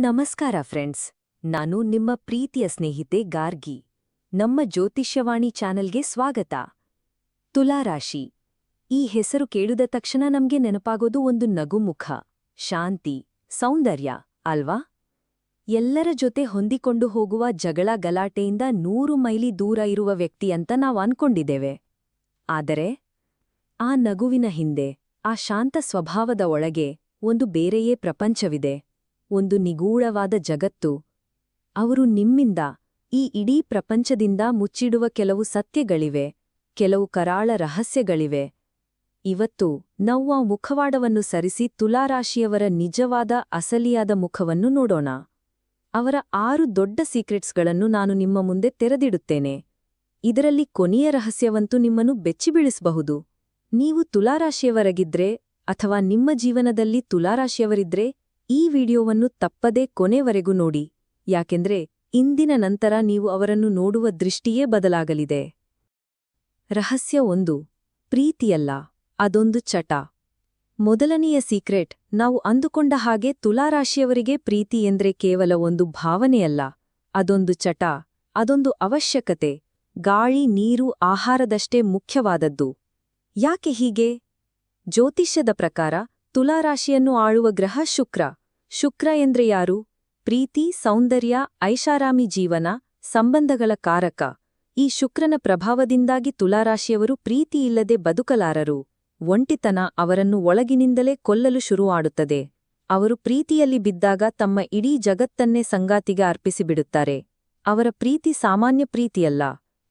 ನಮಸ್ಕಾರ ಫ್ರೆಂಡ್ಸ್. ನಾನು ನಿಮ್ಮ ಪ್ರೀತಿಯ ಸ್ನೇಹಿತೆ ಗಾರ್ಗಿ. ನಮ್ಮ ಜ್ಯೋತಿಷ್ಯವಾಣಿ ಚಾನೆಲ್ಗೆ ಸ್ವಾಗತ. ತುಲಾರಾಶಿ. ಈ ಹೆಸರು ಕೇಳಿದ ತಕ್ಷಣ ನಮ್ಗೆ ನೆನಪಾಗೋದು ಒಂದು ನಗುಮುಖ, ಶಾಂತಿ, ಸೌಂದರ್ಯ, ಅಲ್ವಾ? ಎಲ್ಲರ ಜೊತೆ ಹೊಂದಿಕೊಂಡು ಹೋಗುವ ಜಗಳ ಗಲಾಟೆಯಿಂದ ನೂರು ಮೈಲಿ ದೂರ ಇರುವ ವ್ಯಕ್ತಿ ಅಂತ ನಾವು ಅನ್ಕೊಂಡಿದ್ದೇವೆ. ಆದರೆ, ಆ ನಗುವಿನ ಹಿಂದೆ, ಆ ಶಾಂತ ಸ್ವಭಾವದ ಒಳಗೆ ಒಂದು ಬೇರೆಯೇ ಪ್ರಪಂಚವಿದೆ. ಒಂದು ನಿಗೂಢವಾದ ಜಗತ್ತು. ಅವರು ನಿಮ್ಮಿಂದ, ಈ ಇಡೀ ಪ್ರಪಂಚದಿಂದ ಮುಚ್ಚಿಡುವ ಕೆಲವು ಸತ್ಯಗಳಿವೆ, ಕೆಲವು ಕರಾಳ ರಹಸ್ಯಗಳಿವೆ. ಇವತ್ತು ನಾವು ಆ ಮುಖವಾಡವನ್ನು ಸರಿಸಿ ತುಲಾರಾಶಿಯವರ ನಿಜವಾದ ಅಸಲಿಯಾದ ಮುಖವನ್ನು ನೋಡೋಣ. ಅವರ ಆರು ದೊಡ್ಡ ಸೀಕ್ರೆಟ್ಸ್ಗಳನ್ನು ನಾನು ನಿಮ್ಮ ಮುಂದೆ ತೆರೆದಿಡುತ್ತೇನೆ. ಇದರಲ್ಲಿ ಕೊನೆಯ ರಹಸ್ಯವಂತೂ ನಿಮ್ಮನ್ನು ಬೆಚ್ಚಿಬೀಳಿಸಬಹುದು. ನೀವು ತುಲಾರಾಶಿಯವರಗಿದ್ರೆ ಅಥವಾ ನಿಮ್ಮ ಜೀವನದಲ್ಲಿ ತುಲಾರಾಶಿಯವರಿದ್ರೆ ಈ ವಿಡಿಯೋವನ್ನು ತಪ್ಪದೇ ಕೊನೆವರೆಗೂ ನೋಡಿ. ಯಾಕೆಂದ್ರೆ, ಇಂದಿನ ನಂತರ ನೀವು ಅವರನ್ನು ನೋಡುವ ದೃಷ್ಟಿಯೇ ಬದಲಾಗಲಿದೆ. ರಹಸ್ಯ ಒಂದು. ಪ್ರೀತಿಯಲ್ಲ. ಅದೊಂದು ಚಟ. ಮೊದಲನೆಯ ಸೀಕ್ರೆಟ್, ನಾವು ಅಂದುಕೊಂಡ ಹಾಗೆ ತುಲಾರಾಶಿಯವರಿಗೆ ಪ್ರೀತಿ ಎಂದ್ರೆ ಕೇವಲ ಒಂದು ಭಾವನೆಯಲ್ಲ. ಅದೊಂದು ಚಟ. ಅದೊಂದು ಅವಶ್ಯಕತೆ. ಗಾಳಿ, ನೀರು, ಆಹಾರದಷ್ಟೇ ಮುಖ್ಯವಾದದ್ದು. ಯಾಕೆ ಹೀಗೆ? ಜ್ಯೋತಿಷ್ಯದ ಪ್ರಕಾರ ತುಲಾರಾಶಿಯನ್ನು ಆಳುವ ಗ್ರಹ ಶುಕ್ರ. ಶುಕ್ರ ಎಂದ್ರೆ ಯಾರು? ಪ್ರೀತಿ, ಸೌಂದರ್ಯ, ಐಷಾರಾಮಿ ಜೀವನ, ಸಂಬಂಧಗಳ ಕಾರಕ. ಈ ಶುಕ್ರನ ಪ್ರಭಾವದಿಂದಾಗಿ ತುಲಾರಾಶಿಯವರು ಪ್ರೀತಿಯಿಲ್ಲದೆ ಬದುಕಲಾರರು. ಒಂಟಿತನ ಅವರನ್ನು ಒಳಗಿನಿಂದಲೇ ಕೊಲ್ಲಲು ಶುರುವಾಡುತ್ತದೆ ಅವರು ಪ್ರೀತಿಯಲ್ಲಿ ಬಿದ್ದಾಗ ತಮ್ಮ ಇಡೀ ಜಗತ್ತನ್ನೇ ಸಂಗಾತಿಗೆ ಅರ್ಪಿಸಿಬಿಡುತ್ತಾರೆ. ಅವರ ಪ್ರೀತಿ ಸಾಮಾನ್ಯ ಪ್ರೀತಿಯಲ್ಲ.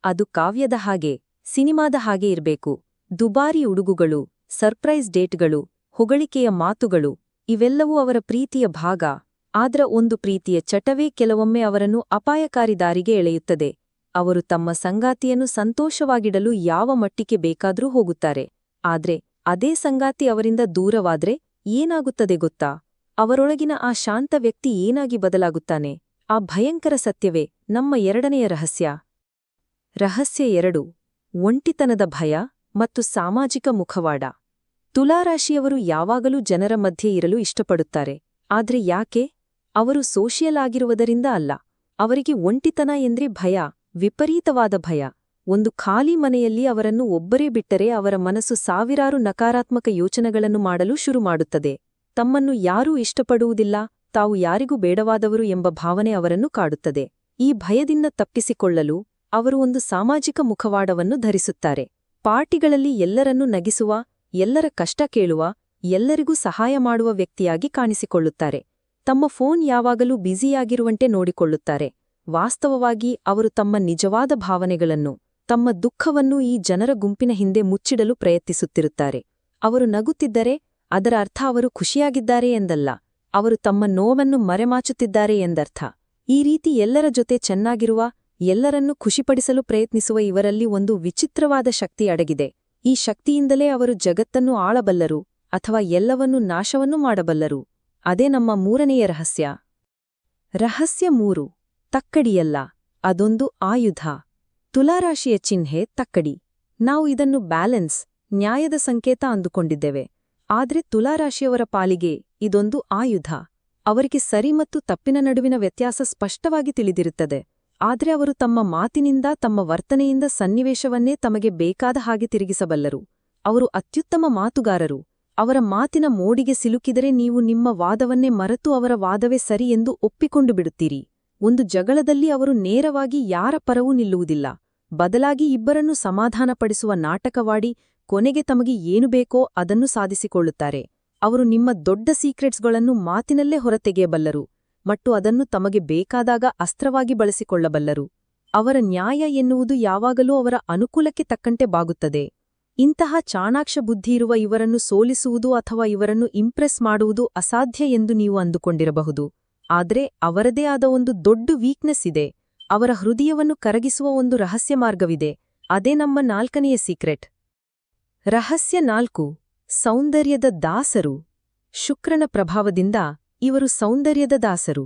ಅದು ಕಾವ್ಯದ ಹಾಗೆ, ಸಿನಿಮಾದ ಹಾಗೆ ಇರಬೇಕು. ದುಬಾರಿ ಉಡುಗುಗಳು, ಸರ್ಪ್ರೈಸ್ ಡೇಟ್ಗಳು ಹೊಗಳಿಕೆಯ ಮಾತುಗಳು, ಇವೆಲ್ಲವೂ ಅವರ ಪ್ರೀತಿಯ ಭಾಗ. ಆದ್ರ ಒಂದು ಪ್ರೀತಿಯ ಚಟವೇ ಕೆಲವೊಮ್ಮೆ ಅವರನ್ನು ಅಪಾಯಕಾರಿ ದಾರಿಗೆ ಎಳೆಯುತ್ತದೆ. ಅವರು ತಮ್ಮ ಸಂಗಾತಿಯನ್ನು ಸಂತೋಷವಾಗಿಡಲು ಯಾವ ಮಟ್ಟಿಗೆ ಬೇಕಾದರೂ ಹೋಗುತ್ತಾರೆ. ಆದ್ರೆ, ಅದೇ ಸಂಗಾತಿ ಅವರಿಂದ ದೂರವಾದ್ರೆ ಏನಾಗುತ್ತದೆ ಗೊತ್ತಾ? ಅವರೊಳಗಿನ ಆ ಶಾಂತ ವ್ಯಕ್ತಿ ಏನಾಗಿ ಬದಲಾಗುತ್ತಾನೆ? ಆ ಭಯಂಕರ ಸತ್ಯವೇ ನಮ್ಮ ಎರಡನೆಯ ರಹಸ್ಯ. ರಹಸ್ಯ ಎರಡು, ಒಂಟಿತನದ ಭಯ ಮತ್ತು ಸಾಮಾಜಿಕ ಮುಖವಾಡ. ತುಲಾರಾಶಿಯವರು ಯಾವಾಗಲೂ ಜನರ ಮಧ್ಯೆ ಇರಲು ಇಷ್ಟಪಡುತ್ತಾರೆ. ಆದ್ರೆ ಯಾಕೆ? ಅವರು ಸೋಷಿಯಲ್ ಆಗಿರುವುದರಿಂದ ಅಲ್ಲ. ಅವರಿಗೆ ಒಂಟಿತನ ಎಂದ್ರೆ ಭಯ, ವಿಪರೀತವಾದ ಭಯ. ಒಂದು ಖಾಲಿ ಮನೆಯಲ್ಲಿ ಅವರನ್ನು ಒಬ್ಬರೇ ಬಿಟ್ಟರೆ ಅವರ ಮನಸ್ಸು ಸಾವಿರಾರು ನಕಾರಾತ್ಮಕ ಯೋಚನೆಗಳನ್ನು ಮಾಡಲು ಶುರು ಮಾಡುತ್ತದೆ. ತಮ್ಮನ್ನು ಯಾರೂ ಇಷ್ಟಪಡುವುದಿಲ್ಲ, ತಾವು ಯಾರಿಗೂ ಬೇಡವಾದವರು ಎಂಬ ಭಾವನೆ ಅವರನ್ನು ಕಾಡುತ್ತದೆ. ಈ ಭಯದಿಂದ ತಪ್ಪಿಸಿಕೊಳ್ಳಲು ಅವರು ಒಂದು ಸಾಮಾಜಿಕ ಮುಖವಾಡವನ್ನು ಧರಿಸುತ್ತಾರೆ. ಪಾರ್ಟಿಗಳಲ್ಲಿ ಎಲ್ಲರನ್ನೂ ನಗಿಸುವ ಎಲ್ಲರ ಕಷ್ಟ ಕೇಳುವ, ಎಲ್ಲರಿಗೂ ಸಹಾಯ ಮಾಡುವ ವ್ಯಕ್ತಿಯಾಗಿ ಕಾಣಿಸಿಕೊಳ್ಳುತ್ತಾರೆ. ತಮ್ಮ ಫೋನ್ ಯಾವಾಗಲೂ ಬ್ಯುಸಿಯಾಗಿರುವಂತೆ ನೋಡಿಕೊಳ್ಳುತ್ತಾರೆ. ವಾಸ್ತವವಾಗಿ ಅವರು ತಮ್ಮ ನಿಜವಾದ ಭಾವನೆಗಳನ್ನು, ತಮ್ಮ ದುಃಖವನ್ನು ಈ ಜನರ ಗುಂಪಿನ ಹಿಂದೆ ಮುಚ್ಚಿಡಲು ಪ್ರಯತ್ನಿಸುತ್ತಿರುತ್ತಾರೆ. ಅವರು ನಗುತ್ತಿದ್ದರೆ, ಅದರ ಅರ್ಥ ಅವರು ಖುಷಿಯಾಗಿದ್ದಾರೆ ಎಂದಲ್ಲ. ಅವರು ತಮ್ಮ ನೋವನ್ನು ಮರೆಮಾಚುತ್ತಿದ್ದಾರೆ ಎಂದರ್ಥ. ಈ ರೀತಿ ಎಲ್ಲರ ಜೊತೆ ಚೆನ್ನಾಗಿರುವ, ಎಲ್ಲರನ್ನೂ ಖುಷಿಪಡಿಸಲು ಪ್ರಯತ್ನಿಸುವ ಇವರಲ್ಲಿ ಒಂದು ವಿಚಿತ್ರವಾದ ಶಕ್ತಿ ಅಡಗಿದೆ. ಈ ಶಕ್ತಿಯಿಂದಲೇ ಅವರು ಜಗತ್ತನ್ನು ಆಳಬಲ್ಲರು ಅಥವಾ ಎಲ್ಲವನ್ನೂ ನಾಶವನ್ನು ಮಾಡಬಲ್ಲರು. ಅದೇ ನಮ್ಮ ಮೂರನೆಯ ರಹಸ್ಯ. ರಹಸ್ಯ ಮೂರು. ತಕ್ಕಡಿಯಲ್ಲ. ಅದೊಂದು ಆಯುಧ. ತುಲಾರಾಶಿಯ ಚಿಹ್ನೆ ತಕ್ಕಡಿ. ನಾವು ಇದನ್ನು ಬ್ಯಾಲೆನ್ಸ್, ನ್ಯಾಯದ ಸಂಕೇತ ಅಂದುಕೊಂಡಿದ್ದೇವೆ. ಆದರೆ ತುಲಾರಾಶಿಯವರ ಪಾಲಿಗೆ ಇದೊಂದು ಆಯುಧ. ಅವರಿಗೆ ಸರಿ ಮತ್ತು ತಪ್ಪಿನ ನಡುವಿನ ವ್ಯತ್ಯಾಸ ಸ್ಪಷ್ಟವಾಗಿ ತಿಳಿದಿರುತ್ತದೆ. ಆದ್ರೆ ಅವರು ತಮ್ಮ ಮಾತಿನಿಂದ, ತಮ್ಮ ವರ್ತನೆಯಿಂದ ಸನ್ನಿವೇಶವನ್ನೇ ತಮಗೆ ಬೇಕಾದ ಹಾಗೆ ತಿರುಗಿಸಬಲ್ಲರು. ಅವರು ಅತ್ಯುತ್ತಮ ಮಾತುಗಾರರು. ಅವರ ಮಾತಿನ ಮೋಡಿಗೆ ಸಿಲುಕಿದರೆ ನೀವು ನಿಮ್ಮ ವಾದವನ್ನೇ ಮರೆತು ಅವರ ವಾದವೇ ಸರಿ ಎಂದು ಒಪ್ಪಿಕೊಂಡು ಬಿಡುತ್ತೀರಿ. ಒಂದು ಜಗಳದಲ್ಲಿ ಅವರು ನೇರವಾಗಿ ಯಾರ ಪರವೂ ನಿಲ್ಲುವುದಿಲ್ಲ. ಬದಲಾಗಿ ಇಬ್ಬರನ್ನು ಸಮಾಧಾನಪಡಿಸುವ ನಾಟಕವಾಡಿ ಕೊನೆಗೆ ತಮಗೆ ಏನು ಬೇಕೋ ಅದನ್ನು ಸಾಧಿಸಿಕೊಳ್ಳುತ್ತಾರೆ. ಅವರು ನಿಮ್ಮ ದೊಡ್ಡ ಸೀಕ್ರೆಟ್ಸ್ಗಳನ್ನು ಮಾತಿನಲ್ಲೇ ಹೊರತೆಗೆಯಬಲ್ಲರು. ಮತ್ತು ಅದನ್ನು ತಮಗೆ ಬೇಕಾದಾಗ ಅಸ್ತ್ರವಾಗಿ ಬಳಸಿಕೊಳ್ಳಬಲ್ಲರು. ಅವರ ನ್ಯಾಯ ಎನ್ನುವುದು ಯಾವಾಗಲೂ ಅವರ ಅನುಕೂಲಕ್ಕೆ ತಕ್ಕಂತೆ ಬಾಗುತ್ತದೆ. ಇಂತಹ ಚಾಣಾಕ್ಷ ಬುದ್ಧಿ ಇರುವ ಇವರನ್ನು ಸೋಲಿಸುವುದು ಅಥವಾ ಇವರನ್ನು ಇಂಪ್ರೆಸ್ ಮಾಡುವುದು ಅಸಾಧ್ಯ ಎಂದು ನೀವು ಅಂದುಕೊಂಡಿರಬಹುದು. ಆದರೆ ಅವರದೇ ಆದ ಒಂದು ದೊಡ್ಡ ವೀಕ್ನೆಸ್ ಇದೆ. ಅವರ ಹೃದಯವನ್ನು ಕರಗಿಸುವ ಒಂದು ರಹಸ್ಯ ಮಾರ್ಗವಿದೆ. ಅದೇ ನಮ್ಮ ನಾಲ್ಕನೆಯ ಸೀಕ್ರೆಟ್ ರಹಸ್ಯ ನಾಲ್ಕು. ಸೌಂದರ್ಯದ ದಾಸರು. ಶುಕ್ರನ ಪ್ರಭಾವದಿಂದ ಇವರು ಸೌಂದರ್ಯದ ದಾಸರು.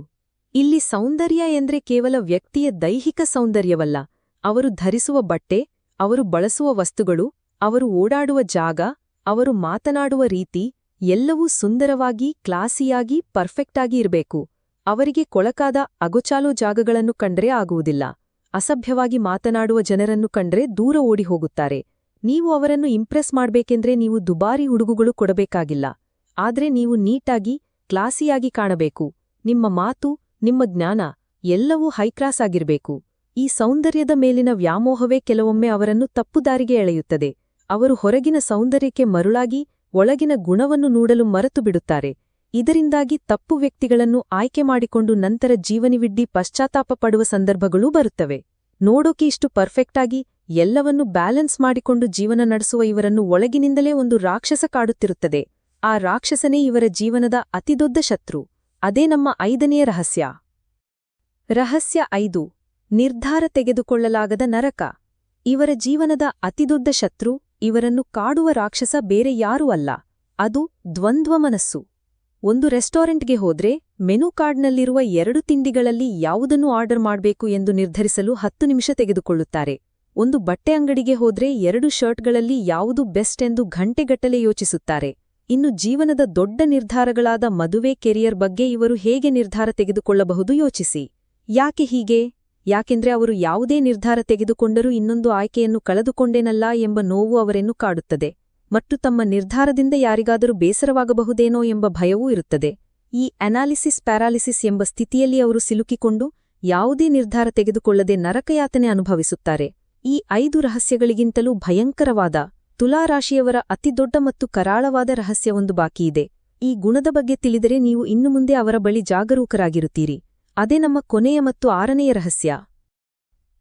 ಇಲ್ಲಿ ಸೌಂದರ್ಯ ಎಂದ್ರೆ ಕೇವಲ ವ್ಯಕ್ತಿಯ ದೈಹಿಕ ಸೌಂದರ್ಯವಲ್ಲ. ಅವರು ಧರಿಸುವ ಬಟ್ಟೆ, ಅವರು ಬಳಸುವ ವಸ್ತುಗಳು, ಅವರು ಓಡಾಡುವ ಜಾಗ, ಅವರು ಮಾತನಾಡುವ ರೀತಿ, ಎಲ್ಲವೂ ಸುಂದರವಾಗಿ, ಕ್ಲಾಸಿಯಾಗಿ, ಪರ್ಫೆಕ್ಟಾಗಿ ಇರಬೇಕು. ಅವರಿಗೆ ಕೊಳಕಾದ, ಅಗೊಚಾಲೋ ಜಾಗಗಳನ್ನು ಕಂಡ್ರೆ ಆಗುವುದಿಲ್ಲ. ಅಸಭ್ಯವಾಗಿ ಮಾತನಾಡುವ ಜನರನ್ನು ಕಂಡ್ರೆ ದೂರ ಓಡಿ ಹೋಗುತ್ತಾರೆ. ನೀವು ಅವರನ್ನು ಇಂಪ್ರೆಸ್ ಮಾಡ್ಬೇಕೆಂದ್ರೆ ನೀವು ದುಬಾರಿ ಹುಡುಗುಗಳು ಕೊಡಬೇಕಾಗಿಲ್ಲ. ಆದ್ರೆ ನೀವು ನೀಟಾಗಿ ಕ್ಲಾಸಿಯಾಗಿ ಕಾಣಬೇಕು. ನಿಮ್ಮ ಮಾತು, ನಿಮ್ಮ ಜ್ಞಾನ ಎಲ್ಲವೂ ಹೈಕ್ರಾಸ್ ಆಗಿರಬೇಕು. ಈ ಸೌಂದರ್ಯದ ಮೇಲಿನ ವ್ಯಾಮೋಹವೇ ಕೆಲವೊಮ್ಮೆ ಅವರನ್ನು ತಪ್ಪುದಾರಿಗೆ ಎಳೆಯುತ್ತದೆ. ಅವರು ಹೊರಗಿನ ಸೌಂದರ್ಯಕ್ಕೆ ಮರುಳಾಗಿ ಒಳಗಿನ ಗುಣವನ್ನು ನೋಡಲು ಮರೆತು ಬಿಡುತ್ತಾರೆ ಇದರಿಂದಾಗಿ ತಪ್ಪು ವ್ಯಕ್ತಿಗಳನ್ನು ಆಯ್ಕೆ ಮಾಡಿಕೊಂಡು ನಂತರ ಜೀವನಿವಿಡ್ಡಿ ಪಶ್ಚಾತ್ತಾಪ ಪಡುವ ಸಂದರ್ಭಗಳೂ ಬರುತ್ತವೆ. ನೋಡೋಕೆ ಇಷ್ಟು ಪರ್ಫೆಕ್ಟಾಗಿ ಎಲ್ಲವನ್ನೂ ಬ್ಯಾಲೆನ್ಸ್ ಮಾಡಿಕೊಂಡು ಜೀವನ ನಡೆಸುವ ಇವರನ್ನು ಒಳಗಿನಿಂದಲೇ ಒಂದು ರಾಕ್ಷಸ ಕಾಡುತ್ತಿರುತ್ತದೆ. ಆ ರಾಕ್ಷಸನೇ ಇವರ ಜೀವನದ ಅತಿದೊಡ್ಡ ಶತ್ರು. ಅದೇ ನಮ್ಮ ಐದನೆಯ ರಹಸ್ಯ. ರಹಸ್ಯ ಐದು. ನಿರ್ಧಾರ ತೆಗೆದುಕೊಳ್ಳಲಾಗದ ನರಕ. ಇವರ ಜೀವನದ ಅತಿದೊಡ್ಡ ಶತ್ರು, ಇವರನ್ನು ಕಾಡುವ ರಾಕ್ಷಸ ಬೇರೆ ಯಾರೂ ಅಲ್ಲ. ಅದು ದ್ವಂದ್ವ ಮನಸ್ಸು. ಒಂದು ರೆಸ್ಟೋರೆಂಟ್ಗೆ ಹೋದ್ರೆ ಮೆನು ಕಾರ್ಡ್ನಲ್ಲಿರುವ ಎರಡು ತಿಂಡಿಗಳಲ್ಲಿ ಯಾವುದನ್ನು ಆರ್ಡರ್ ಮಾಡಬೇಕು ಎಂದು ನಿರ್ಧರಿಸಲು ಹತ್ತು ನಿಮಿಷ ತೆಗೆದುಕೊಳ್ಳುತ್ತಾರೆ. ಒಂದು ಬಟ್ಟೆ ಅಂಗಡಿಗೆ ಹೋದ್ರೆ ಎರಡು ಶರ್ಟ್ಗಳಲ್ಲಿ ಯಾವುದು ಬೆಸ್ಟ್ ಎಂದು ಘಂಟೆಗಟ್ಟಲೆ ಯೋಚಿಸುತ್ತಾರೆ. ಇನ್ನು ಜೀವನದ ದೊಡ್ಡ ನಿರ್ಧಾರಗಳಾದ ಮದುವೆ, ಕೆರಿಯರ್ ಬಗ್ಗೆ ಇವರು ಹೇಗೆ ನಿರ್ಧಾರ ತೆಗೆದುಕೊಳ್ಳಬಹುದು ಯೋಚಿಸಿ. ಯಾಕೆ ಹೀಗೆ? ಯಾಕೆಂದ್ರೆ ಅವರು ಯಾವುದೇ ನಿರ್ಧಾರ ತೆಗೆದುಕೊಂಡರೂ ಇನ್ನೊಂದು ಆಯ್ಕೆಯನ್ನು ಕಳೆದುಕೊಂಡೇನಲ್ಲ ಎಂಬ ನೋವು ಅವರನ್ನು ಕಾಡುತ್ತದೆ. ಮತ್ತು ತಮ್ಮ ನಿರ್ಧಾರದಿಂದ ಯಾರಿಗಾದರೂ ಬೇಸರವಾಗಬಹುದೇನೋ ಎಂಬ ಭಯವೂ ಇರುತ್ತದೆ. ಈ ಅನಾಲಿಸಿಸ್ ಪ್ಯಾರಾಲಿಸಿಸ್ ಎಂಬ ಸ್ಥಿತಿಯಲ್ಲಿ ಅವರು ಸಿಲುಕಿಕೊಂಡು ಯಾವುದೇ ನಿರ್ಧಾರ ತೆಗೆದುಕೊಳ್ಳದೆ ನರಕಯಾತನೆ ಅನುಭವಿಸುತ್ತಾರೆ. ಈ ಐದು ರಹಸ್ಯಗಳಿಗಿಂತಲೂ ಭಯಂಕರವಾದ ತುಲಾರಾಶಿಯವರ ಅತಿದೊಡ್ಡ ಮತ್ತು ಕರಾಳವಾದ ರಹಸ್ಯವೊಂದು ಬಾಕಿಯಿದೆ ಈ ಗುಣದ ಬಗ್ಗೆ ತಿಳಿದರೆ ನೀವು ಇನ್ನು ಮುಂದೆ ಅವರ ಬಳಿ ಜಾಗರೂಕರಾಗಿರುತ್ತೀರಿ. ಅದೇ ನಮ್ಮ ಕೊನೆಯ ಮತ್ತು ಆರನೆಯ ರಹಸ್ಯ.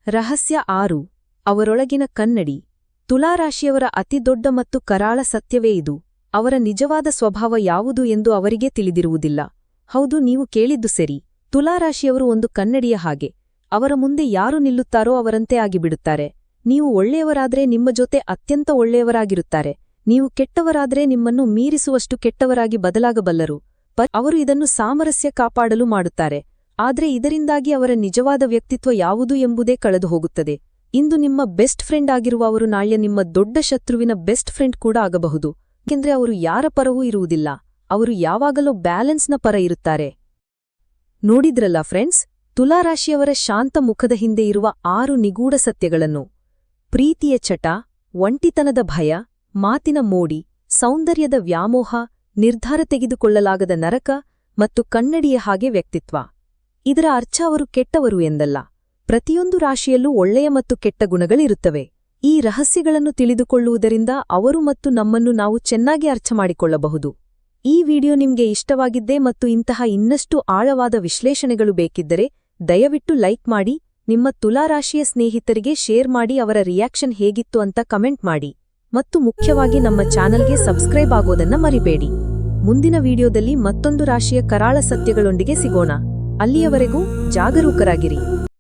ರಹಸ್ಯ ಆರು. ಅವರೊಳಗಿನ ಕನ್ನಡಿ. ತುಲಾರಾಶಿಯವರ ಅತಿದೊಡ್ಡ ಮತ್ತು ಕರಾಳ ಸತ್ಯವೇ ಇದು. ಅವರ ನಿಜವಾದ ಸ್ವಭಾವ ಯಾವುದು ಎಂದು ಅವರಿಗೆ ತಿಳಿದಿರುವುದಿಲ್ಲ. ಹೌದು, ನೀವು ಕೇಳಿದ್ದು ಸರಿ. ತುಲಾರಾಶಿಯವರು ಒಂದು ಕನ್ನಡಿಯ ಹಾಗೆ. ಅವರ ಮುಂದೆ ಯಾರು ನಿಲ್ಲುತ್ತಾರೋ ಅವರಂತೆ ಆಗಿಬಿಡುತ್ತಾರೆ. ನೀವು ಒಳ್ಳೆಯವರಾದ್ರೆ ನಿಮ್ಮ ಜೊತೆ ಅತ್ಯಂತ ಒಳ್ಳೆಯವರಾಗಿರುತ್ತಾರೆ. ನೀವು ಕೆಟ್ಟವರಾದ್ರೆ ನಿಮ್ಮನ್ನು ಮೀರಿಸುವಷ್ಟು ಕೆಟ್ಟವರಾಗಿ ಬದಲಾಗಬಲ್ಲರು. ಅವರು ಇದನ್ನು ಸಾಮರಸ್ಯ ಕಾಪಾಡಲು ಮಾಡುತ್ತಾರೆ. ಆದರೆ ಇದರಿಂದಾಗಿ ಅವರ ನಿಜವಾದ ವ್ಯಕ್ತಿತ್ವ ಯಾವುದು ಎಂಬುದೇ ಕಳೆದು ಹೋಗುತ್ತದೆ ಇಂದು ನಿಮ್ಮ ಬೆಸ್ಟ್ ಫ್ರೆಂಡ್ ಆಗಿರುವ ಅವರು ನಾಳೆ ನಿಮ್ಮ ದೊಡ್ಡ ಶತ್ರುವಿನ ಬೆಸ್ಟ್ ಫ್ರೆಂಡ್ ಕೂಡ ಆಗಬಹುದು. ಏಕೆಂದ್ರೆ ಅವರು ಯಾರ ಪರವೂ ಇರುವುದಿಲ್ಲ. ಅವರು ಯಾವಾಗಲೂ ಬ್ಯಾಲೆನ್ಸ್ನ ಪರ ಇರುತ್ತಾರೆ. ನೋಡಿದ್ರಲ್ಲ ಫ್ರೆಂಡ್ಸ್, ತುಲಾರಾಶಿಯವರ ಶಾಂತ ಮುಖದ ಹಿಂದೆ ಇರುವ ಆರು ನಿಗೂಢ ಸತ್ಯಗಳನ್ನು. ಪ್ರೀತಿಯ ಚಟ, ಒಂಟಿತನದ ಭಯ, ಮಾತಿನ ಮೋಡಿ, ಸೌಂದರ್ಯದ ವ್ಯಾಮೋಹ, ನಿರ್ಧಾರ ತೆಗೆದುಕೊಳ್ಳಲಾಗದ ನರಕ ಮತ್ತು ಕನ್ನಡಿಯ ಹಾಗೆ ವ್ಯಕ್ತಿತ್ವ. ಇದರ ಅರ್ಚ ಅವರು ಕೆಟ್ಟವರು ಎಂದಲ್ಲ. ಪ್ರತಿಯೊಂದು ರಾಶಿಯಲ್ಲೂ ಒಳ್ಳೆಯ ಮತ್ತು ಕೆಟ್ಟ ಗುಣಗಳಿರುತ್ತವೆ. ಈ ರಹಸ್ಯಗಳನ್ನು ತಿಳಿದುಕೊಳ್ಳುವುದರಿಂದ ಅವರು ಮತ್ತು ನಮ್ಮನ್ನು ನಾವು ಚೆನ್ನಾಗಿ ಅರ್ಥ ಮಾಡಿಕೊಳ್ಳಬಹುದು. ಈ ವಿಡಿಯೋ ನಿಮ್ಗೆ ಇಷ್ಟವಾಗಿದ್ದೇ ಮತ್ತು ಇಂತಹ ಇನ್ನಷ್ಟು ಆಳವಾದ ವಿಶ್ಲೇಷಣೆಗಳು ಬೇಕಿದ್ದರೆ ದಯವಿಟ್ಟು ಲೈಕ್ ಮಾಡಿ ನಿಮ್ಮ ತುಲಾರಾಶಿಯ ಸ್ನೇಹಿತರಿಗೆ ಶೇರ್ ಮಾಡಿ ಅವರ ರಿಯಾಕ್ಷನ್ ಹೇಗಿತ್ತು ಅಂತ ಕಮೆಂಟ್ ಮಾಡಿ ಮತ್ತು ಮುಖ್ಯವಾಗಿ ನಮ್ಮ ಚಾನಲ್ಗೆ ಸಬ್ಸ್ಕ್ರೈಬ್ ಆಗೋದನ್ನ ಮರಿಬೇಡಿ. ಮುಂದಿನ ವಿಡಿಯೋದಲ್ಲಿ ಮತ್ತೊಂದು ರಾಶಿಯ ಕರಾಳ ಸತ್ಯಗಳೊಂದಿಗೆ ಸಿಗೋಣ. ಅಲ್ಲಿಯವರೆಗೂ ಜಾಗರೂಕರಾಗಿರಿ.